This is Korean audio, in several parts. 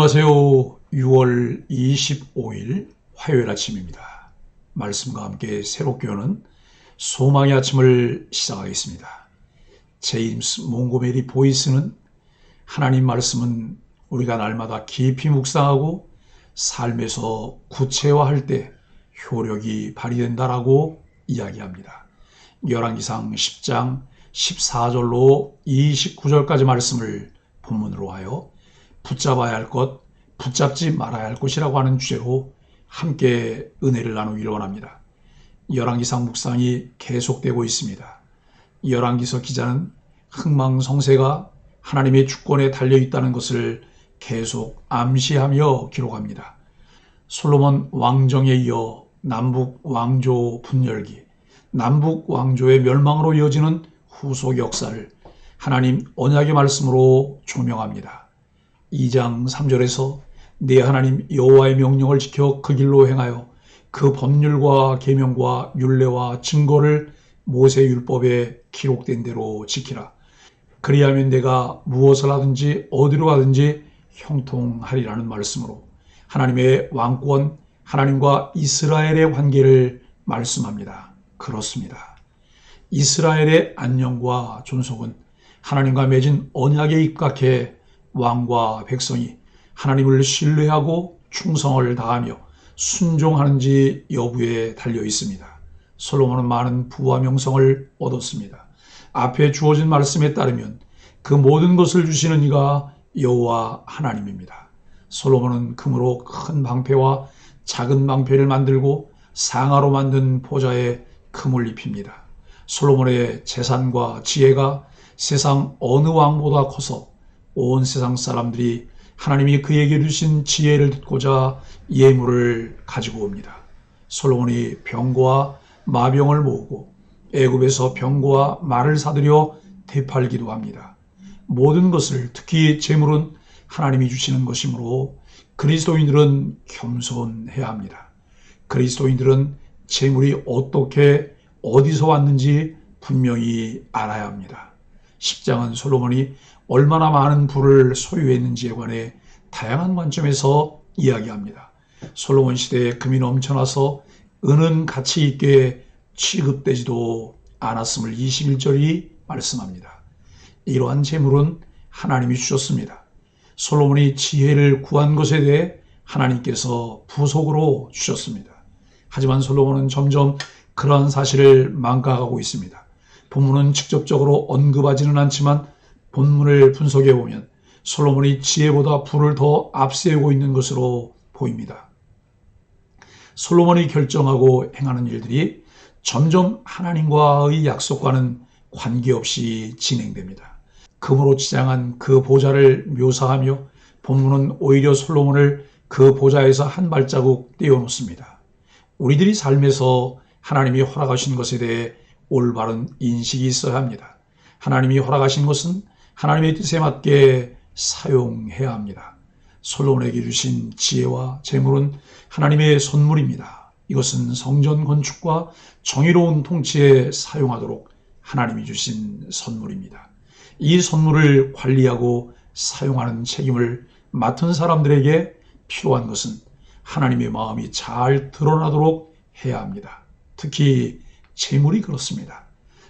안녕하세요. 6월 25일 화요일 아침입니다. 말씀과 함께 새롭게 오는 소망의 아침을 시작하겠습니다. 제임스 몽고메리 보이스는 하나님 말씀은 우리가 날마다 깊이 묵상하고 삶에서 구체화할 때 효력이 발휘된다라고 이야기합니다. 열왕기상 10장 14절로 29절까지 말씀을 본문으로 하여 붙잡아야 할 것, 붙잡지 말아야 할 것이라고 하는 주제로 함께 은혜를 나누기를 원합니다. 열왕기상 묵상이 계속되고 있습니다. 열왕기서 기자는 흥망성쇠가 하나님의 주권에 달려 있다는 것을 계속 암시하며 기록합니다. 솔로몬 왕정에 이어 남북 왕조 분열기, 남북 왕조의 멸망으로 이어지는 후속 역사를 하나님 언약의 말씀으로 조명합니다. 2장 3절에서 내 하나님 여호와의 명령을 지켜 그 길로 행하여 그 법률과 계명과 율례와 증거를 모세 율법에 기록된 대로 지키라. 그리하면 내가 무엇을 하든지 어디로 가든지 형통하리라는 말씀으로 하나님의 왕권, 하나님과 이스라엘의 관계를 말씀합니다. 그렇습니다. 이스라엘의 안녕과 존속은 하나님과 맺은 언약에 입각해 왕과 백성이 하나님을 신뢰하고 충성을 다하며 순종하는지 여부에 달려 있습니다. 솔로몬은 많은 부와 명성을 얻었습니다. 앞에 주어진 말씀에 따르면 그 모든 것을 주시는 이가 여호와 하나님입니다. 솔로몬은 금으로 큰 방패와 작은 방패를 만들고 상하로 만든 보좌에 금을 입힙니다. 솔로몬의 재산과 지혜가 세상 어느 왕보다 커서 온 세상 사람들이 하나님이 그에게 주신 지혜를 듣고자 예물을 가지고 옵니다. 솔로몬이 병과 마병을 모으고 애굽에서 병과 말을 사들여 되팔기도 합니다. 모든 것을 특히 재물은 하나님이 주시는 것이므로 그리스도인들은 겸손해야 합니다. 그리스도인들은 재물이 어떻게 어디서 왔는지 분명히 알아야 합니다. 10장은 솔로몬이 얼마나 많은 부를 소유했는지에 관해 다양한 관점에서 이야기합니다. 솔로몬 시대에 금이 넘쳐나서 은은 가치 있게 취급되지도 않았음을 21절이 말씀합니다. 이러한 재물은 하나님이 주셨습니다. 솔로몬이 지혜를 구한 것에 대해 하나님께서 부속으로 주셨습니다. 하지만 솔로몬은 점점 그러한 사실을 망각하고 있습니다. 본문은 직접적으로 언급하지는 않지만 본문을 분석해 보면 솔로몬이 지혜보다 불을 더 앞세우고 있는 것으로 보입니다. 솔로몬이 결정하고 행하는 일들이 점점 하나님과의 약속과는 관계없이 진행됩니다. 금으로 치장한 그 보좌를 묘사하며 본문은 오히려 솔로몬을 그 보좌에서 한 발자국 떼어놓습니다. 우리들이 삶에서 하나님이 허락하신 것에 대해 올바른 인식이 있어야 합니다. 하나님이 허락하신 것은 하나님의 뜻에 맞게 사용해야 합니다. 솔로몬에게 주신 지혜와 재물은 하나님의 선물입니다. 이것은 성전 건축과 정의로운 통치에 사용하도록 하나님이 주신 선물입니다. 이 선물을 관리하고 사용하는 책임을 맡은 사람들에게 필요한 것은 하나님의 마음이 잘 드러나도록 해야 합니다. 특히 재물이 그렇습니다.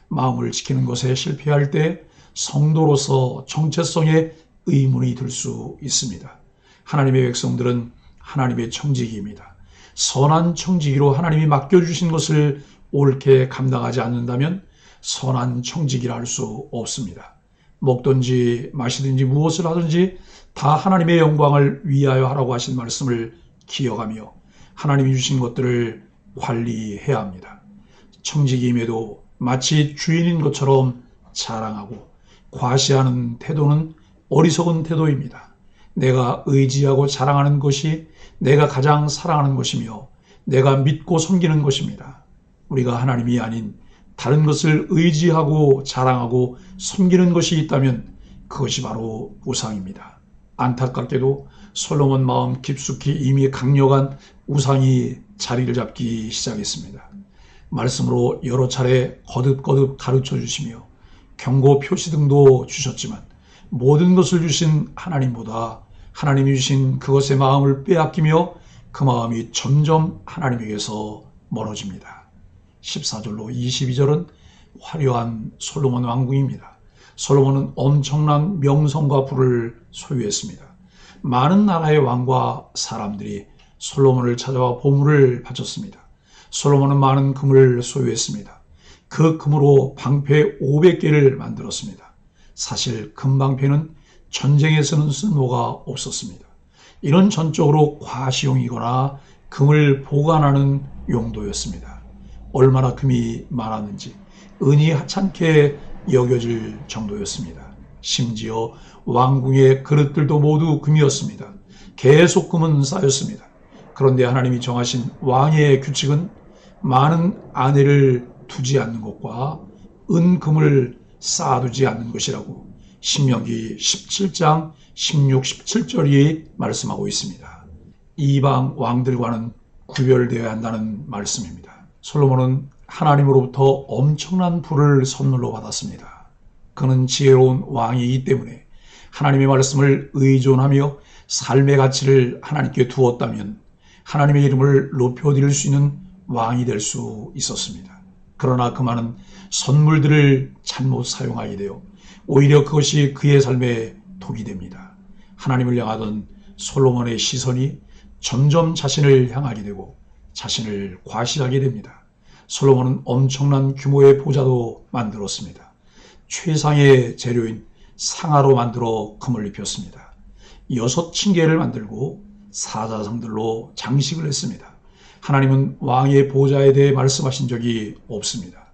마음을 지키는 것에 실패할 때 성도로서 정체성에 의문이 들 수 있습니다. 하나님의 백성들은 하나님의 청지기입니다. 선한 청지기로 하나님이 맡겨주신 것을 옳게 감당하지 않는다면 선한 청지기라 할 수 없습니다. 먹든지 마시든지 무엇을 하든지 다 하나님의 영광을 위하여 하라고 하신 말씀을 기억하며 하나님이 주신 것들을 관리해야 합니다. 청지기임에도 마치 주인인 것처럼 자랑하고 과시하는 태도는 어리석은 태도입니다. 내가 의지하고 자랑하는 것이 내가 가장 사랑하는 것이며 내가 믿고 섬기는 것입니다. 우리가 하나님이 아닌 다른 것을 의지하고 자랑하고 섬기는 것이 있다면 그것이 바로 우상입니다. 안타깝게도 솔로몬 마음 깊숙이 이미 강력한 우상이 자리를 잡기 시작했습니다. 말씀으로 여러 차례 거듭거듭 가르쳐 주시며 경고 표시 등도 주셨지만 모든 것을 주신 하나님보다 하나님이 주신 그것의 마음을 빼앗기며 그 마음이 점점 하나님에게서 멀어집니다. 14절로 22절은 화려한 솔로몬 왕궁입니다. 솔로몬은 엄청난 명성과 부를 소유했습니다. 많은 나라의 왕과 사람들이 솔로몬을 찾아와 보물을 바쳤습니다. 솔로몬은 많은 금을 소유했습니다. 그 금으로 방패 500개를 만들었습니다. 사실 금방패는 전쟁에서는 쓸모가 없었습니다. 이런 전적으로 과시용이거나 금을 보관하는 용도였습니다. 얼마나 금이 많았는지 은이 하찮게 여겨질 정도였습니다. 심지어 왕궁의 그릇들도 모두 금이었습니다. 계속 금은 쌓였습니다. 그런데 하나님이 정하신 왕의 규칙은 많은 아내를 두지 않는 것과 은금을 쌓아두지 않는 것이라고 신명기 17장 16, 17절이 말씀하고 있습니다. 이방 왕들과는 구별되어야 한다는 말씀입니다. 솔로몬은 하나님으로부터 엄청난 부를 선물로 받았습니다. 그는 지혜로운 왕이기 때문에 하나님의 말씀을 의존하며 삶의 가치를 하나님께 두었다면 하나님의 이름을 높여드릴 수 있는 왕이 될 수 있었습니다. 그러나 그 많은 선물들을 잘못 사용하게 되어 오히려 그것이 그의 삶에 독이 됩니다. 하나님을 향하던 솔로몬의 시선이 점점 자신을 향하게 되고 자신을 과시하게 됩니다. 솔로몬은 엄청난 규모의 보자도 만들었습니다. 최상의 재료인 상아로 만들어 금을 입혔습니다. 여섯 층계를 만들고 사자성들로 장식을 했습니다. 하나님은 왕의 보좌에 대해 말씀하신 적이 없습니다.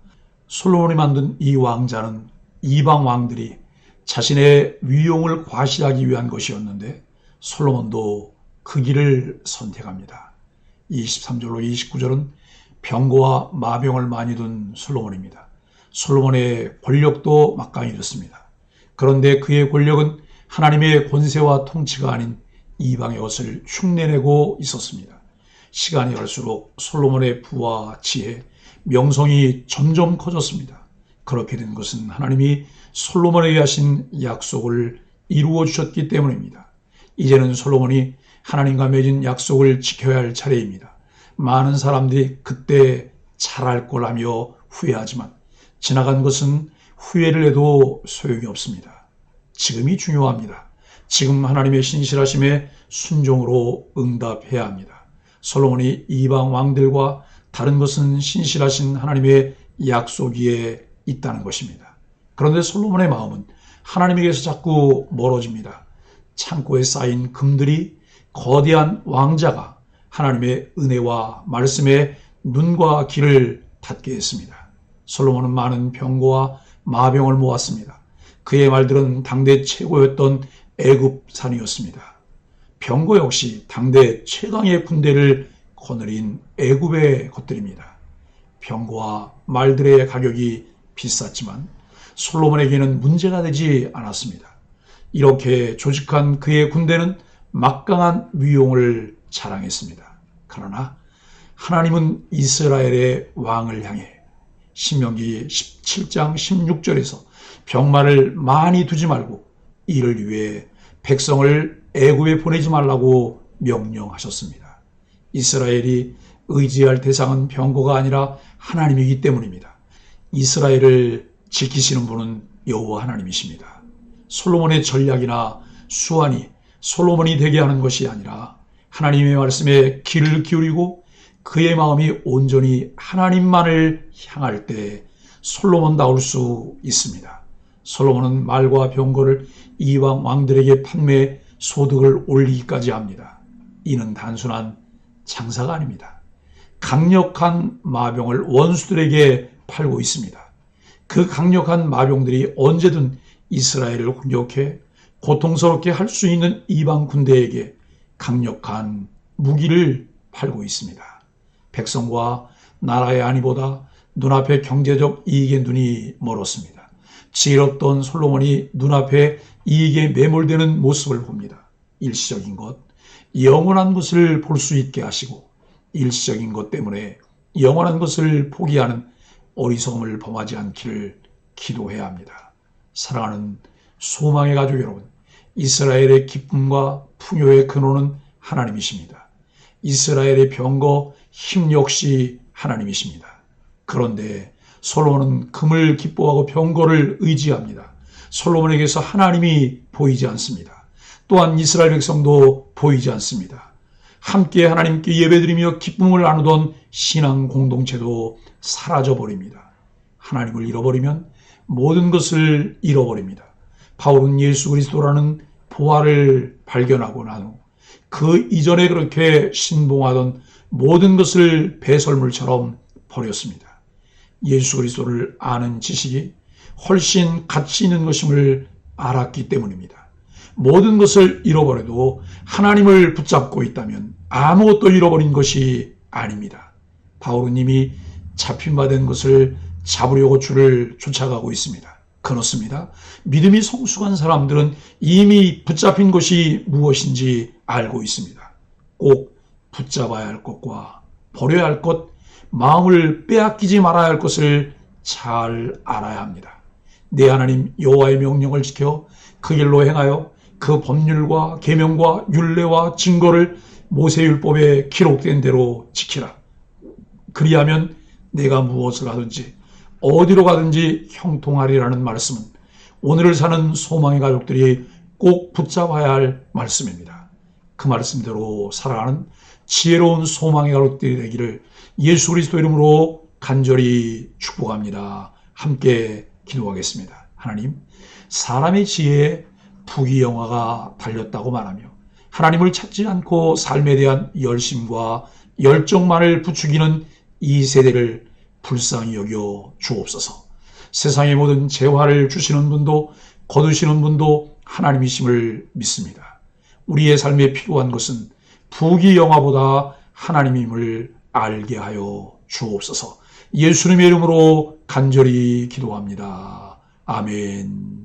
솔로몬이 만든 이 왕자는 이방 왕들이 자신의 위용을 과시하기 위한 것이었는데 솔로몬도 그 길을 선택합니다. 23절로 29절은 병고와 마병을 많이 둔 솔로몬입니다. 솔로몬의 권력도 막강해졌습니다. 그런데 그의 권력은 하나님의 권세와 통치가 아닌 이방의 것을 흉내내고 있었습니다. 시간이 갈수록 솔로몬의 부와 지혜, 명성이 점점 커졌습니다. 그렇게 된 것은 하나님이 솔로몬에게 하신 약속을 이루어 주셨기 때문입니다. 이제는 솔로몬이 하나님과 맺은 약속을 지켜야 할 차례입니다. 많은 사람들이 그때 잘할 걸 하며 후회하지만 지나간 것은 후회를 해도 소용이 없습니다. 지금이 중요합니다. 지금 하나님의 신실하심에 순종으로 응답해야 합니다. 솔로몬이 이방 왕들과 다른 것은 신실하신 하나님의 약속 위에 있다는 것입니다. 그런데 솔로몬의 마음은 하나님에게서 자꾸 멀어집니다. 창고에 쌓인 금들이 거대한 왕자가 하나님의 은혜와 말씀에 눈과 귀를 닫게 했습니다. 솔로몬은 많은 병고와 마병을 모았습니다. 그의 말들은 당대 최고였던 애굽산이었습니다. 병고 역시 당대 최강의 군대를 거느린 애굽의 것들입니다. 병고와 말들의 가격이 비쌌지만 솔로몬에게는 문제가 되지 않았습니다. 이렇게 조직한 그의 군대는 막강한 위용을 자랑했습니다. 그러나 하나님은 이스라엘의 왕을 향해 신명기 17장 16절에서 병마를 많이 두지 말고 이를 위해 백성을 애굽에 보내지 말라고 명령하셨습니다. 이스라엘이 의지할 대상은 병거가 아니라 하나님이기 때문입니다. 이스라엘을 지키시는 분은 여호와 하나님이십니다. 솔로몬의 전략이나 수완이 솔로몬이 되게 하는 것이 아니라 하나님의 말씀에 귀를 기울이고 그의 마음이 온전히 하나님만을 향할 때 솔로몬다울 수 있습니다. 솔로몬은 말과 병거를 이방 왕들에게 판매 소득을 올리기까지 합니다. 이는 단순한 장사가 아닙니다. 강력한 마병을 원수들에게 팔고 있습니다. 그 강력한 마병들이 언제든 이스라엘을 공격해 고통스럽게 할 수 있는 이방 군대에게 강력한 무기를 팔고 있습니다. 백성과 나라의 안위보다 눈앞의 경제적 이익에 눈이 멀었습니다. 지혜롭던 솔로몬이 눈앞에 이익에 매몰되는 모습을 봅니다. 일시적인 것, 영원한 것을 볼 수 있게 하시고 일시적인 것 때문에 영원한 것을 포기하는 어리석음을 범하지 않기를 기도해야 합니다. 사랑하는 소망의 가족 여러분, 이스라엘의 기쁨과 풍요의 근원은 하나님이십니다. 이스라엘의 병거 힘 역시 하나님이십니다. 그런데 솔로몬은 금을 기뻐하고 병거를 의지합니다. 솔로몬에게서 하나님이 보이지 않습니다. 또한 이스라엘 백성도 보이지 않습니다. 함께 하나님께 예배드리며 기쁨을 나누던 신앙 공동체도 사라져 버립니다. 하나님을 잃어버리면 모든 것을 잃어버립니다. 바울은 예수 그리스도라는 보화를 발견하고 난 후 그 이전에 그렇게 신봉하던 모든 것을 배설물처럼 버렸습니다. 예수 그리스도를 아는 지식이 훨씬 가치 있는 것임을 알았기 때문입니다. 모든 것을 잃어버려도 하나님을 붙잡고 있다면 아무것도 잃어버린 것이 아닙니다. 바울은 이미 잡힌 바 된 것을 잡으려고 주를 쫓아가고 있습니다. 그렇습니다. 믿음이 성숙한 사람들은 이미 붙잡힌 것이 무엇인지 알고 있습니다. 꼭 붙잡아야 할 것과 버려야 할 것, 마음을 빼앗기지 말아야 할 것을 잘 알아야 합니다. 내 하나님 여호와의 명령을 지켜 그 길로 행하여 그 법률과 계명과 율례와 증거를 모세율법에 기록된 대로 지키라. 그리하면 내가 무엇을 하든지 어디로 가든지 형통하리라는 말씀은 오늘을 사는 소망의 가족들이 꼭 붙잡아야 할 말씀입니다. 그 말씀대로 살아가는 지혜로운 소망의 가족들이 되기를 예수 그리스도 이름으로 간절히 축복합니다. 함께 기도하겠습니다. 하나님, 사람의 지혜에 부귀영화가 달렸다고 말하며 하나님을 찾지 않고 삶에 대한 열심과 열정만을 부추기는 이 세대를 불쌍히 여겨 주옵소서. 세상의 모든 재화를 주시는 분도 거두시는 분도 하나님이심을 믿습니다. 우리의 삶에 필요한 것은 부귀 영화보다 하나님임을 알게 하여 주옵소서. 예수님의 이름으로 간절히 기도합니다. 아멘.